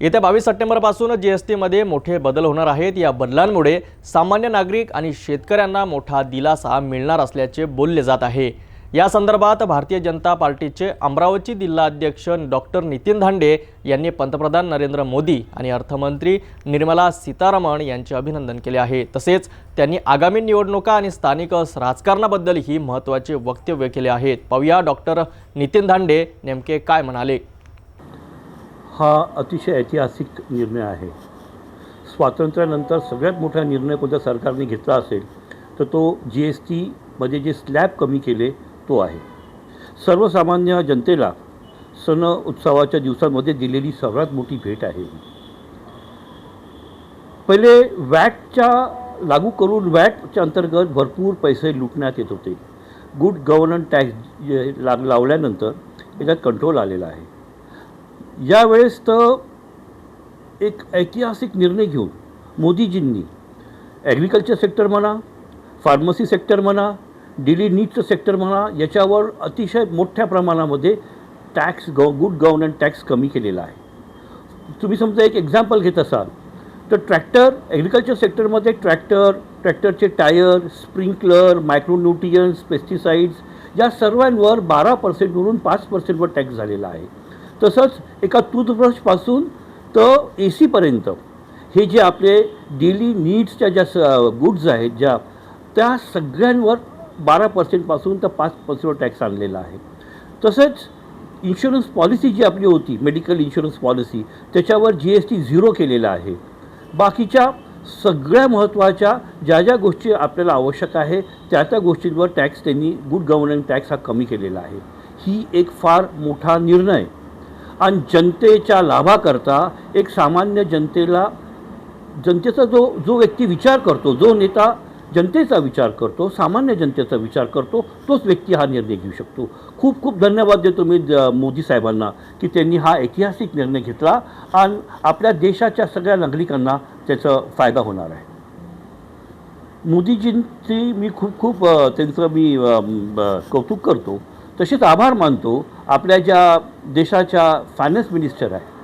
येत्या बावीस सप्टेंबरपासून जी एस टीमध्ये मोठे बदल होणार आहेत. या बदलांमुळे सामान्य नागरिक आणि शेतकऱ्यांना मोठा दिलासा मिळणार असल्याचे बोलले जात आहे. या संदर्भात भारतीय जनता पार्टीचे अमरावती जिल्हाध्यक्ष डॉक्टर नितीन धांडे यांनी पंतप्रधान नरेंद्र मोदी आणि अर्थमंत्री निर्मला सीतारामन यांचे अभिनंदन केले आहे. तसेच त्यांनी आगामी निवडणुका आणि स्थानिक राजकारणाबद्दलही महत्त्वाचे वक्तव्य केले आहेत. पाहूया डॉक्टर नितीन धांडे नेमके काय म्हणाले. हा अतिशय ऐतिहासिक निर्णय आहे. स्वातंत्र्यानंतर सगळ्यात मोठा निर्णय कोणत्या सरकारने घेतला असेल तर तो जी एस टीमध्ये जे स्लॅब कमी केले तो आहे. सर्वसामान्य जनतेला सण उत्सवाच्या दिवसांमध्ये दिलेली सर्वात मोठी भेट आहे. पहिले वॅटच्या लागू करून वॅटच्या अंतर्गत भरपूर पैसे लुटण्यात येत होते. गुड गव्हर्नन्स टॅक्स लाग लावल्यानंतर याच्यात कंट्रोल आलेला आहे. यावेळेस तर एक ऐतिहासिक निर्णय घेऊन मोदीजींनी ॲग्रिकल्चर सेक्टर म्हणा फार्मसी सेक्टर म्हणा डेली नीडचं सेक्टर म्हणा याच्यावर अतिशय मोठ्या प्रमाणामध्ये tax gov good governance tax कमी केलेला आहे. तुम्ही समजा एक एक्झाम्पल घेत असाल तर ट्रॅक्टर ॲग्रिकल्चर सेक्टरमध्ये ट्रॅक्टर ट्रॅक्टरचे टायर स्प्रिंकलर मायक्रोन्युट्रियन्स पेस्टिसाइड्स या सर्वांवर बारा पर्सेंटवरून पाच पर्सेंटवर टॅक्स झालेला आहे. तसंच एका टूथब्रशपासून तर ए सीपर्यंत हे जे आपले डेली नीड्सच्या ज्या स गुड्स आहेत ज्या त्या सगळ्यांवर बारा पर्सेंटपासून तर पाच पर्सेंटवर टॅक्स आणलेला आहे. तसंच इन्शुरन्स पॉलिसी जी आपली होती मेडिकल इन्शुरन्स पॉलिसी त्याच्यावर जी एस टी झिरो केलेला आहे. बाकीच्या सगळ्या महत्त्वाच्या ज्या ज्या गोष्टी आपल्याला आवश्यक आहे त्या त्या गोष्टींवर टॅक्स त्यांनी गुड गव्हर्नन्स टॅक्स हा कमी केलेला आहे. ही एक फार मोठा निर्णय. आणि जनतेच्या लाभाकरता एक सामान्य जनतेला जनतेचा जो जो व्यक्ती विचार करतो जो नेता जनतेचा विचार करतो सामान्य जनतेचा विचार करतो तोच व्यक्ती हा निर्णय घेऊ शकतो. खूप खूप धन्यवाद देतो मी द- मोदी साहेबांना की त्यांनी हा ऐतिहासिक निर्णय घेतला आणि आपल्या देशाच्या सगळ्या नागरिकांना त्याचा फायदा होणार आहे. मोदीजींची मी खूप खूप त्यांचं मी कौतुक करतो. तसेच आभार मानतो. आपल्या ज्या देशाच्या फायनान्स मिनिस्टर आहे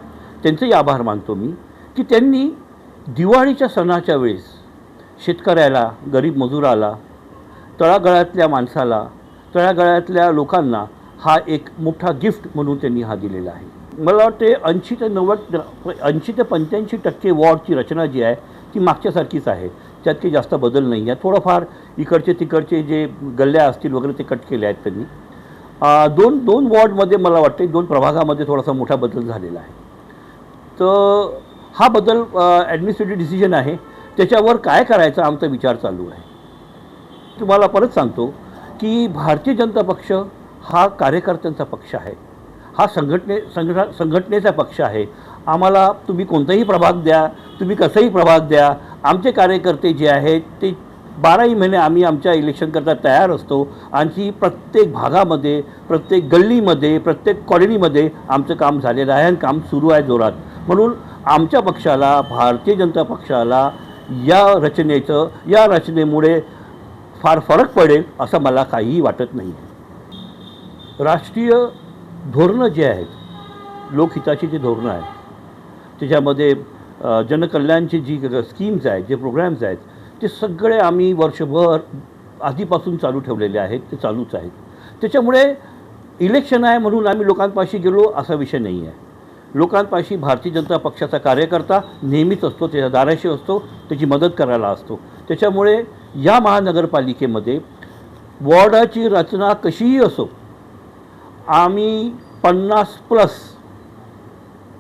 त्यांचेही आभार मानतो मी की त्यांनी दिवाळीच्या सणाच्या वेळेस शेतकऱ्याला गरीब मजुराला तळागळातल्या माणसाला तळागळातल्या लोकांना हा एक मोठा गिफ्ट म्हणून त्यांनी हा दिलेला आहे. मला वाटते ऐंशी ते नव्वद ऐंशी ते पंच्याऐंशी टक्के वॉर्डची रचना जी आहे ती मागच्यासारखीच आहे. त्यात काही जास्त बदल नाही आहे. थोडंफार इकडचे तिकडचे जे गल्ल्या असतील वगैरे ते कट केले आहेत त्यांनी. दोन दोन वॉर्डमध्ये मला वाटते दोन प्रभागामध्ये थोडासा मोठा बदल झालेला आहे. तर हा बदल ॲडमिनिस्ट्रेटिव्ह डिसिजन आहे. त्याच्यावर काय करायचा आमचा विचार चालू आहे. तुम्हाला परत सांगतो की भारतीय जनता पक्ष हा कार्यकर्त्यांचा पक्ष आहे. हा संघटने संघटा संघटनेचा पक्ष आहे. आम्हाला तुम्ही कोणताही प्रभाग द्या तुम्ही कसंही प्रभाग द्या आमचे कार्यकर्ते जे आहेत ते बाराही महिने आम्ही आमच्या इलेक्शनकरता तयार असतो. आणखी प्रत्येक भागामध्ये प्रत्येक गल्लीमध्ये प्रत्येक कॉलनीमध्ये आमचं काम झालेलं आहे आणि काम सुरू आहे जोरात. म्हणून आमच्या पक्षाला भारतीय जनता पक्षाला या रचनेचं या रचनेमुळे फार फरक पडेल असं मला काहीही वाटत नाही. राष्ट्रीय धोरणं जे आहेत लोकहिताची जी धोरणं आहेत त्याच्यामध्ये जनकल्याणची जी स्कीम्स आहेत जे प्रोग्रॅम्स आहेत ते सगळे आम्ही वर्षभर आधीपासून चालू ठेवलेले आहेत ते चालूच आहेत. त्याच्यामुळे इलेक्शन आहे म्हणून आम्ही लोकांपाशी गेलो असा विषय नाही आहे लोकांपाशी भारतीय जनता पक्षाचा कार्यकर्ता नेहमीच असतो त्याच्या दाराशी असतो त्याची मदत करायला असतो. त्याच्यामुळे या महानगरपालिकेमध्ये वॉर्डाची रचना कशीही असो आम्ही पन्नास प्लस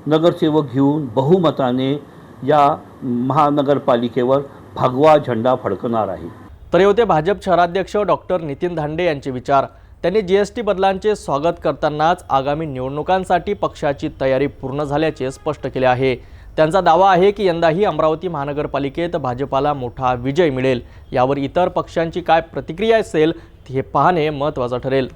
नगरसेवक घेऊन बहुमताने या महानगरपालिकेवर भगवा झेंडा फडकणार आहे. तर हे होते भाजप शहराध्यक्ष डॉक्टर नितीन धांडे यांचे विचार. त्यांनी जी एस टी बदलांचे स्वागत करतानाच आगामी निवडणुकांसाठी पक्षाची तयारी पूर्ण झाल्याचे स्पष्ट केले आहे. त्यांचा दावा आहे की यंदाही अमरावती महानगरपालिकेत भाजपाला मोठा विजय मिळेल. यावर इतर पक्षांची काय प्रतिक्रिया असेल हे पाहणे महत्त्वाचं ठरेल.